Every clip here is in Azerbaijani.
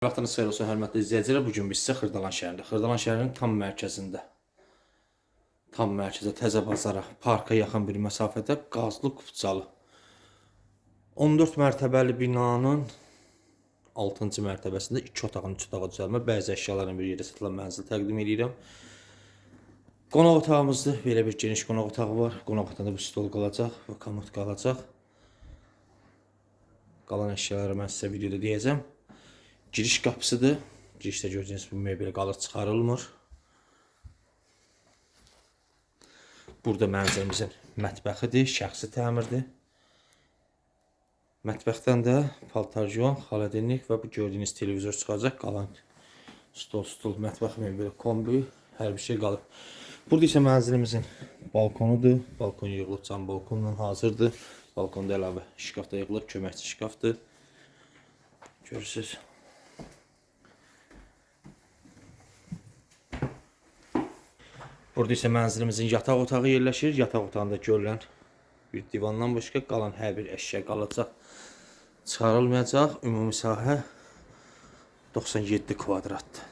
Vaxtınız xeyir olsun hörmətli izləyicilər. Bu gün biz sizə Xırdalan şəhərində, Xırdalan şəhərinin tam mərkəzində, tam mərkəzə, təzə bazara, parka yaxın bir məsafədə qazlı Qubcalı 14 mərtəbəli binanın 6-cı mərtəbəsində 2 otağın 3 otağa düzəlmə, bəzi əşyaların bir yerdə satılan mənzil təqdim edirəm. Qonaq otağımızdır. Belə bir geniş qonaq otağı var. Qonaq otağında bir stol qalacaq və komod qalacaq. Qalan əşyaları mən sizə videoda deyəcəm. Giriş qapısıdır. Girişdə gördüyünüz bu mebel qalır çıxarılmır. Burada mənzilimizin mətbəxidir, şəxsi təmirdir. Mətbəxdən də paltarjon, xaladelnik və bu gördüyünüz televizor çıxacaq. Qalan stol, stul, mətbəx mebeli, kombi, hər bir şey qalıb. Burada isə mənzilimizin balkonudur. Balkon yığılıb, cam balkonla hazırdır. Balkonda əlavə şkaf da yığılıb, köməkçi şkafdır. Görürsüz. Burada isə mənzilimizin yataq otağı yerləşir. Yataq otağında görülən bir divandan başqa qalan hər bir əşya qalacaq. Çıxarılmayacaq. Ümumi sahə 97 kvadratdır.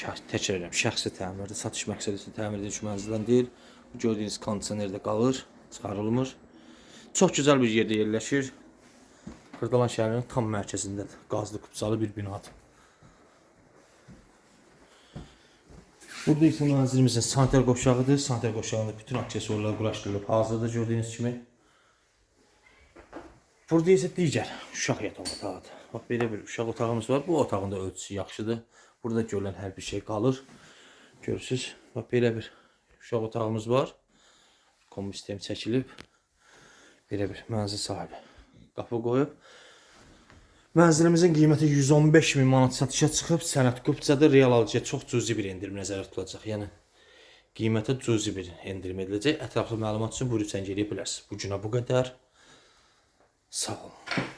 Şəx, təkrar edirəm, şəxsi təmirdir. Satış məqsədi üçün təmir edilmiş mənzildən deyil. Bu gördüyünüz kondisioner də qalır, çıxarılmır. Çox gözəl bir yerdə yerləşir. Xırdalan şəhərinin tam mərkəzindədir. Qazlı Qubcalı bir binadır. Burada isə mənzilimizin sanitar qovşağıdır. Sanitar qovşağında bütün aksesuarlar quraşdırılıb hazırdır gördüyünüz kimi. Burada isə digər uşaq yataq otağıdır. Bax belə bir uşaq otağımız var. Bu otağın da ölçüsü yaxşıdır. Burada görülən hər bir şey qalır. Görürsüz? Bax belə bir uşaq otağımız var. Kombi sistemi çəkilib. Belə bir mənzil sahibi qapı qoyub. Mənzilimizin qiyməti 115 min manat satışa çıxıb. Sənət Qubcada real alıcıya çox cüzi bir endirim nəzərdə tutulacaq. Yəni qiymətə cüzi bir endirim ediləcək. Ətraflı məlumat üçün buyurun zəng edə bilərsiniz. Bu günə bu qədər. Sağ olun.